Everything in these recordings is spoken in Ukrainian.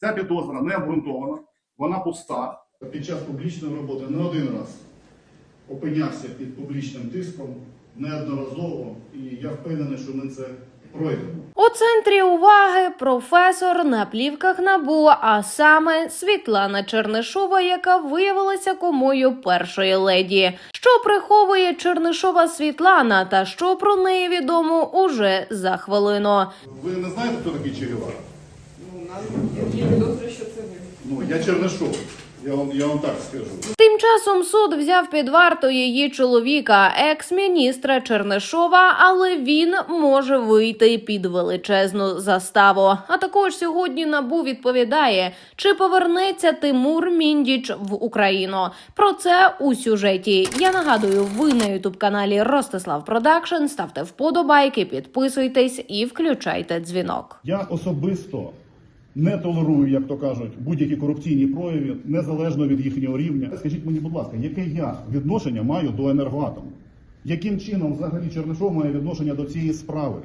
Ця підозра не обґрунтована, вона пуста. Під час публічної роботи не один раз опинявся під публічним тиском неодноразово, і я впевнений, що ми це пройдемо. У центрі уваги професор на плівках набу, а саме Світлана Чернишова, яка виявилася комою першої леді. Що приховує Чернишова Світлана, та що про неї відомо уже за хвилину. Ви не знаєте, хто такий Черевара? Ну, є підозри, що це ви. Ну, я Чернишов. Я вам, я вам так скажу. Тим часом суд взяв під варту її чоловіка, екс-міністра Чернишова, але він може вийти під величезну заставу. А також сьогодні набу відповідає, чи повернеться Тимур Міндіч в Україну. Про це у сюжеті. Я нагадую, ви на ютуб каналі Ростислав Продакшн. Ставте вподобайки, підписуйтесь і включайте дзвінок. Я особисто не толерую, як то кажуть, будь-які корупційні прояви, незалежно від їхнього рівня. Скажіть мені, будь ласка, яке я відношення маю до енергоатому? Яким чином взагалі Чернишов має відношення до цієї справи?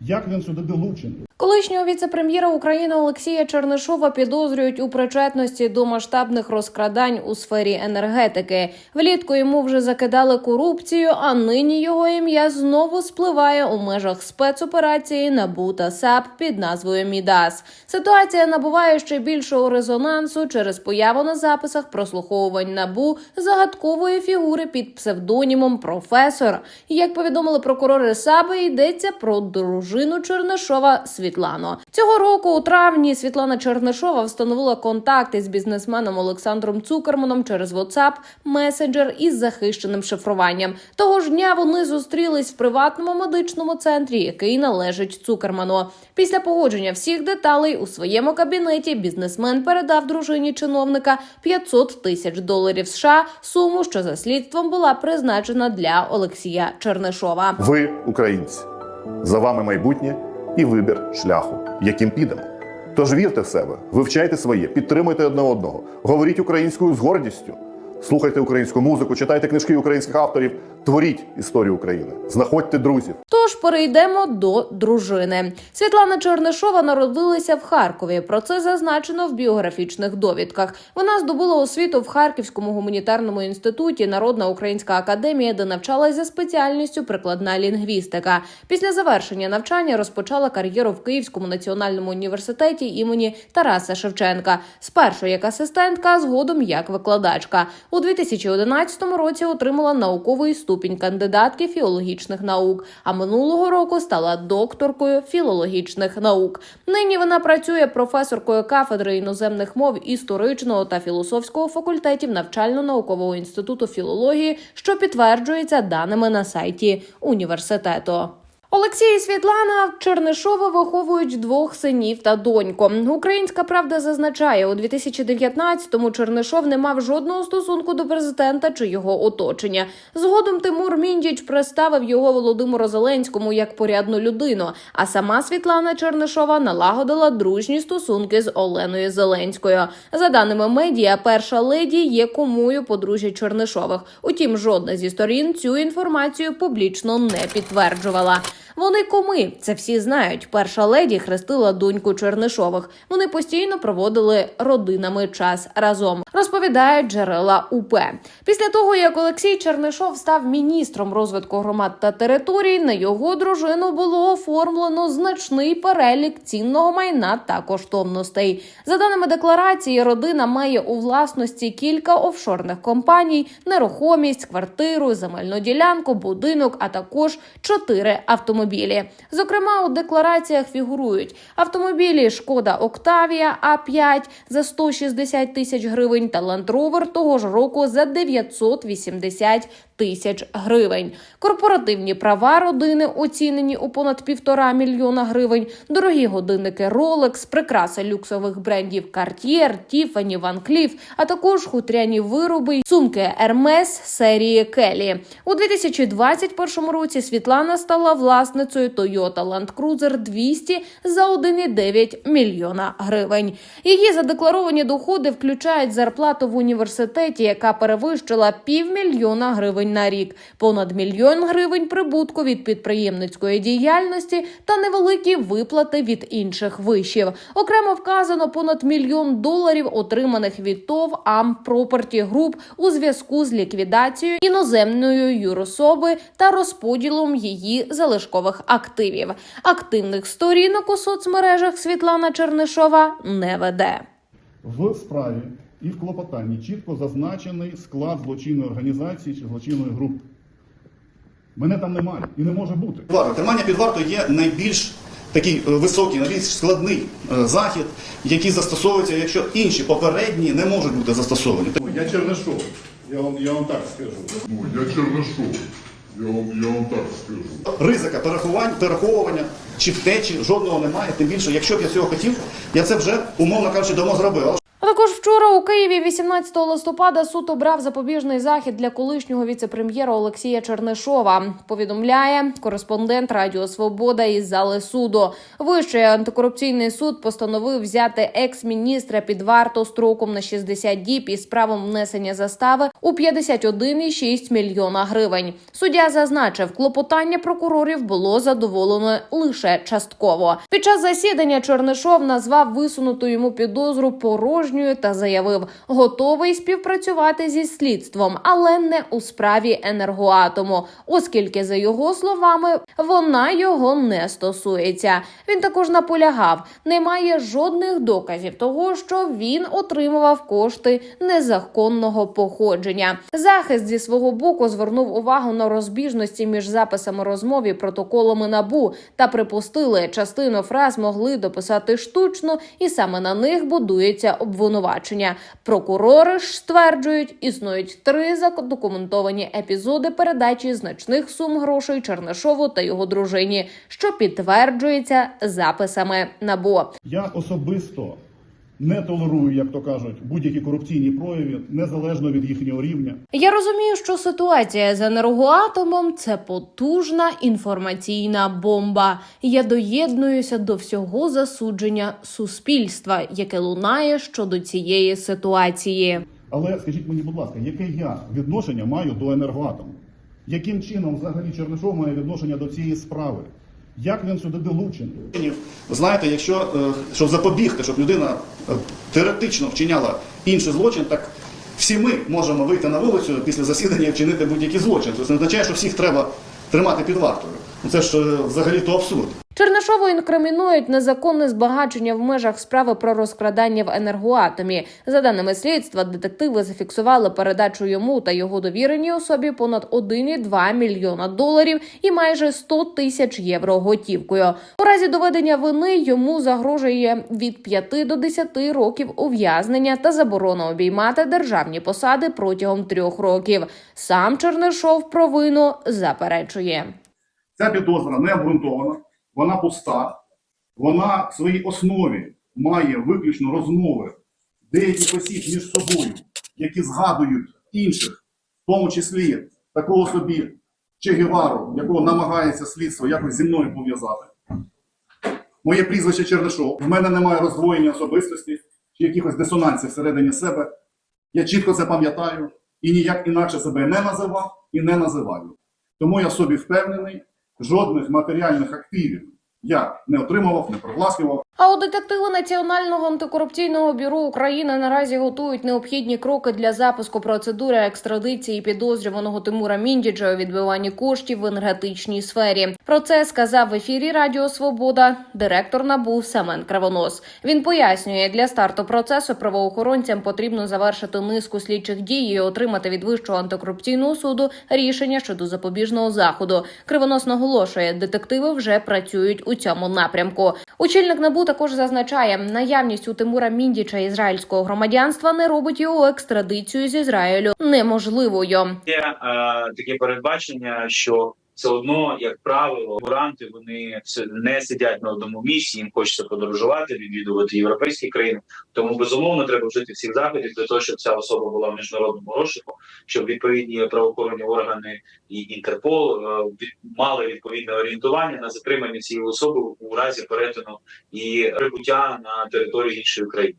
Як він сюди долучений? Колишнього віце-прем'єра України Олексія Чернишова підозрюють у причетності до масштабних розкрадань у сфері енергетики. Влітку йому вже закидали корупцію, а нині його ім'я знову спливає у межах спецоперації НАБУ та САП під назвою Мідас. Ситуація набуває ще більшого резонансу через появу на записах прослуховувань НАБУ загадкової фігури під псевдонімом професор. Як повідомили прокурори САП, йдеться про дружину Чернишова Світлану. Цього року у травні Світлана Чернишова встановила контакти з бізнесменом Олександром Цукерманом через WhatsApp, месенджер із захищеним шифруванням. Того ж дня вони зустрілись в приватному медичному центрі, який належить Цукерману. Після погодження всіх деталей у своєму кабінеті бізнесмен передав дружині чиновника 500 тисяч доларів США, суму, що за слідством була призначена для Олексія Чернишова. Ви українці. За вами майбутнє і вибір шляху, яким підемо. Тож вірте в себе, вивчайте своє, підтримуйте одне одного, говоріть українською з гордістю, слухайте українську музику, читайте книжки українських авторів, творіть історію України, знаходьте друзів. Тож перейдемо до дружини. Світлана Чернишова народилася в Харкові. Про це зазначено в біографічних довідках. Вона здобула освіту в Харківському гуманітарному інституті Народна Українська академія, де навчалась за спеціальністю прикладна лінгвістика. Після завершення навчання розпочала кар'єру в Київському національному університеті імені Тараса Шевченка. Спершу як асистентка, згодом як викладачка. У 2011 році отримала науковий ступінь кандидатки філологічних наук, а минулого року стала докторкою філологічних наук. Нині вона працює професоркою кафедри іноземних мов історичного та філософського факультетів навчально-наукового інституту філології, що підтверджується даними на сайті університету. Олексій і Світлана Чернишова виховують двох синів та доньку. Українська правда зазначає, у 2019-му Чернишов не мав жодного стосунку до президента чи його оточення. Згодом Тимур Міндіч представив його Володимиру Зеленському як порядну людину. А сама Світлана Чернишова налагодила дружні стосунки з Оленою Зеленською. За даними медіа, перша леді є кумою подружжя Чернишових. Утім, жодна зі сторін цю інформацію публічно не підтверджувала. Вони куми, це всі знають. Перша леді хрестила доньку Чернишових. Вони постійно проводили родинами час разом. Розповідають джерела УП. Після того, як Олексій Чернишов став міністром розвитку громад та територій, на його дружину було оформлено значний перелік цінного майна та коштовностей. За даними декларації, родина має у власності кілька офшорних компаній, нерухомість, квартиру, земельну ділянку, будинок, а також чотири автомобілі. Зокрема, у деклараціях фігурують автомобілі Шкода Октавія А5 за 160 тисяч гривень та Land Rover того ж року за 980 тисяч гривень. Корпоративні права родини оцінені у понад півтора мільйона гривень. Дорогі годинники Rolex, прикраси люксових брендів Cartier, Tiffany, Van Cleef, а також хутряні вироби, сумки Hermes серії Келі. У 2021 році Світлана стала власником співвласницею Toyota Land Cruiser 200 за 1,9 мільйона гривень. Її задекларовані доходи включають зарплату в університеті, яка перевищила півмільйона гривень на рік, понад мільйон гривень прибутку від підприємницької діяльності та невеликі виплати від інших вишів. Окремо вказано понад мільйон доларів, отриманих від ТОВ АМ Property Group у зв'язку з ліквідацією іноземної юрособи та розподілом її залишкових активів. Активних сторінок у соцмережах Світлана Чернишова не веде. В справі і в клопотанні чітко зазначений склад злочинної організації чи злочинної групи. Мене там немає і не може бути. Варто. Тримання під вартою є найбільш такий е, високий, найбільш складний е, захід, який застосовується, якщо інші попередні не можуть бути застосовані. Я Чернишов, я вам, я вам так скажу. Ну, я Чернышов, я вам, я вам так скажу. Ризика переховань, переховування чи втечі жодного немає. Тим більше, якщо б я цього хотів, я це вже умовно кажучи, давно зробив. Також вчора у Києві, 18 листопада, суд обрав запобіжний захід для колишнього віцепрем'єра Олексія Чернишова. Повідомляє кореспондент Радіо Свобода із зали суду. Вищий антикорупційний суд постановив взяти екс-міністра під варту строком на 60 діб із правом внесення застави у 51,6 мільйона гривень. Суддя зазначив, клопотання прокурорів було задоволено лише частково. Під час засідання Чернишов назвав висунуту йому підозру порожньою та заявив, готовий співпрацювати зі слідством, але не у справі енергоатому, оскільки за його словами вона його не стосується. Він також наполягав, немає жодних доказів того, що він отримував кошти незаконного походження. Захист зі свого боку звернув увагу на розбіжності між записами розмов і протоколами набу та припустили, частину фраз могли дописати штучно, і саме на них будується обвинувачення. Прокурори ж стверджують, існують три задокументовані епізоди передачі значних сум грошей Чернишову та його дружині, що підтверджується записами Набо Я особисто не толерую, як то кажуть, будь-які корупційні прояви, незалежно від їхнього рівня. Я розумію, що ситуація з енергоатомом це потужна інформаційна бомба. Я доєднуюся до всього засудження суспільства, яке лунає щодо цієї ситуації. Але скажіть мені, будь ласка, яке я відношення маю до енергоатому? Яким чином взагалі Чернишов має відношення до цієї справи? Як він сюди долучений? знаєте, якщо е, щоб запобігти, щоб людина е, теоретично вчиняла інший злочин, так всі ми можемо вийти на вулицю після засідання і вчинити будь-який злочин. Це не означає, що всіх треба тримати під вартою. Ну, Це ж е, взагалі то абсурд. Чернишову інкримінують незаконне збагачення в межах справи про розкрадання в енергоатомі. За даними слідства, детективи зафіксували передачу йому та його довіреній особі понад 1,2 мільйона доларів і майже 100 тисяч євро готівкою. У разі доведення вини йому загрожує від 5 до 10 років ув'язнення та заборона обіймати державні посади протягом трьох років. Сам Чернишов провину заперечує. Ця підозра не обґрунтована, вона пуста, вона в своїй основі має виключно розмови деяких осіб між собою, які згадують інших, в тому числі такого собі Че Гевару, якого намагається слідство якось зі мною пов'язати. Моє прізвище Чернишов. В мене немає роздвоєння особистості чи якихось дисонансів всередині себе. Я чітко це пам'ятаю і ніяк інакше себе не називав і не називаю. Тому я в собі впевнений, жодних матеріальних активів я не отримував, не прогласкував. А у детективи Національного антикорупційного бюро України наразі готують необхідні кроки для запуску процедури екстрадиції підозрюваного Тимура Міндіджа у відбиванні коштів в енергетичній сфері. Про це сказав в ефірі Радіо Свобода директор НАБУ Семен Кравонос. Він пояснює, для старту процесу правоохоронцям потрібно завершити низку слідчих дій і отримати від вищого антикорупційного суду рішення щодо запобіжного заходу. Кривонос наголошує, детективи вже працюють у цьому напрямку. Очільник НАБУ також зазначає, наявність у Тимура Міндіча ізраїльського громадянства не робить його екстрадицію з Ізраїлю неможливою. Є е, таке передбачення, що все одно, як правило, куранти вони не сидять на одному місці. Їм хочеться подорожувати, відвідувати європейські країни. Тому безумовно треба вжити всіх заходів для того, щоб ця особа була в міжнародному розшуку, щоб відповідні правоохоронні органи і Інтерпол е, мали відповідне орієнтування на затримання цієї особи у разі перетину і прибуття на територію іншої країни.